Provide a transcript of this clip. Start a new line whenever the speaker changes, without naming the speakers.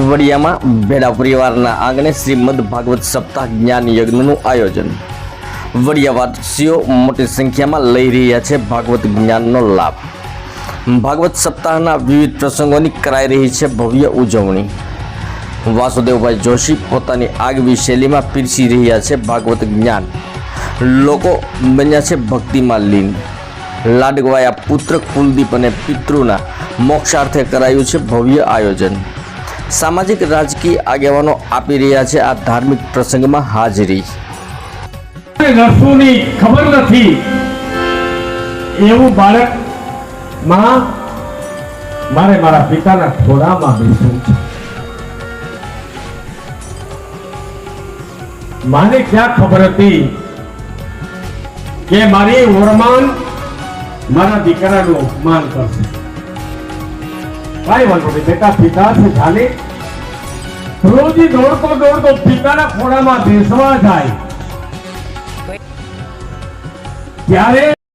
વડિયામાં ભેડા પરિવારના આંગણે શ્રીમદ ભાગવત સપ્તાહ જ્ઞાન યજ્ઞનું આયોજન. વડિયાવાસીઓ મોટી સંખ્યામાં લઈ રહ્યા છે ભાગવત જ્ઞાનનો લાભ. ભાગવત સપ્તાહના વિવિધ પ્રસંગોની કરાઈ રહી છે ભવ્ય ઉજવણી. વાસુદેવભાઈ જોશી પોતાની આગવી શૈલીમાં પીરસી રહ્યા છે ભાગવત જ્ઞાન. લોકો બન્યા છે ભક્તિમાં લીન. લાડગવાયા પુત્ર કુલદીપ અને પિતૃના મોક્ષાર્થે કરાયું છે ભવ્ય આયોજન. સામાજિક રાજકીય આગેવાનો આપી રહ્યા છે આ ધાર્મિક પ્રસંગમાં હાજરી.
નર્સોની ખબર નથી. એવું બાળકમાં મારે મારા પિતાના ખોળામાં બેસવું છે. માને ક્યાં ખબર હતી કે મારી ઓરમાન મારા દીકરાનું અપમાન કરશે? કાંઈ વાંધો નહીં. બેટા, પિતા છે જાને. રોજી દોડતો દોડતો પિતાના ખોળામાં બેસવા જાય. ત્યારે